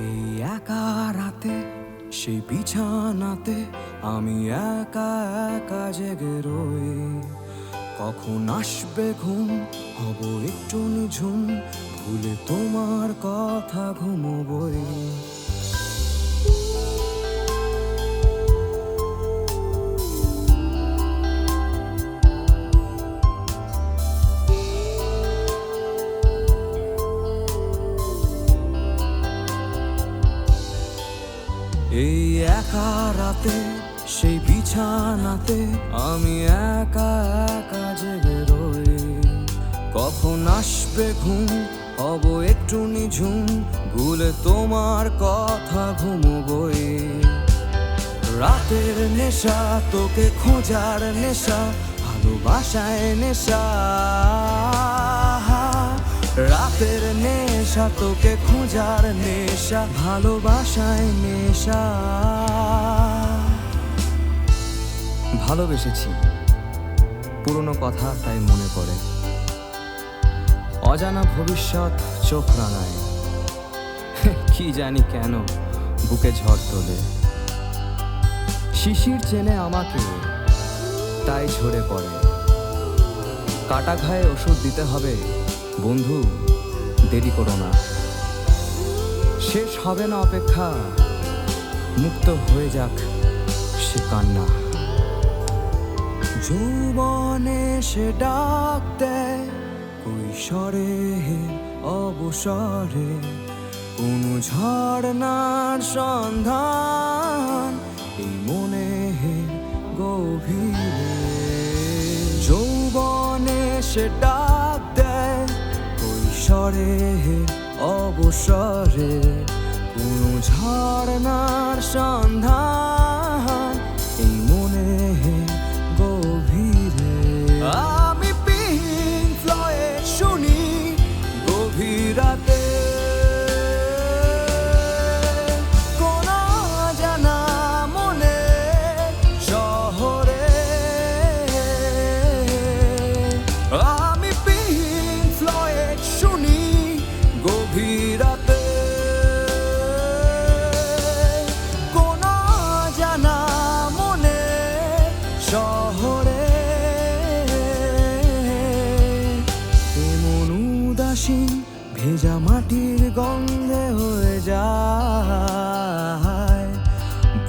এই একা রাতে, সেই বিছানাতে আমি একা একা জেগে রই। কখন আসবে ঘুম? হব একটু নিঝুম। ভুলে তোমার কথা ঘুমবই। এই একা রাতে, সেই বিছানাতে আমি একা একা জেগে রই। কখন আসবে ঘুম, হব একটু নিঝুম, ভুলে তোমার কথা ঘুমোবই। রাতের নেশা, তোকে খোঁজার নেশা, ভালোবাসায় নেশা। রাতের নেশা তোকে খোঁজার নেশা, ভালোবাসায় নেশা। ভালোবেসেছি। পুরনো কথা তাই মনে পড়ে। অজানা ভবিষ্যৎ চোখ রাঙায়। কি জানি কেন বুকে ঝড় তোলে। শিশির চেনে আমাকে, তাই ঝরে পড়ে। কাটা ঘায়ে ওষুধ দিতে হবে বন্ধু, দেরি করো না। শেষ হবে না অপেক্ষা, মুক্ত হয়ে যাক সে কান্না। যৌবনে সে ডাক দেয়, কৈশোরে অবসরে। কোনো ঝর্ণার সন্ধান এই মনে গভীরে। যৌবনে সে ডাক কৈশোরে অবসরে কোনো ঝড় সন্ধান উদাসীন ভেজা মাটির গন্ধে হয়ে যায়।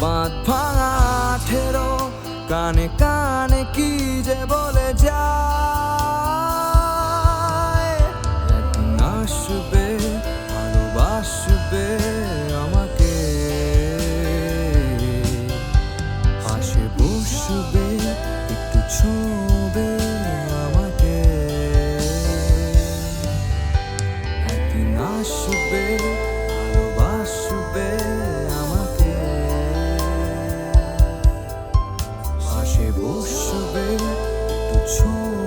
বাঁধ ভাঙা ঠেরো কানে কানে কি যে বলে যায়। আসবে ভালোবাসবে আমাকে। হাসে বসবে আসবে ভালোবাসবে আমাকে। পাশে বসবে একটু ছোট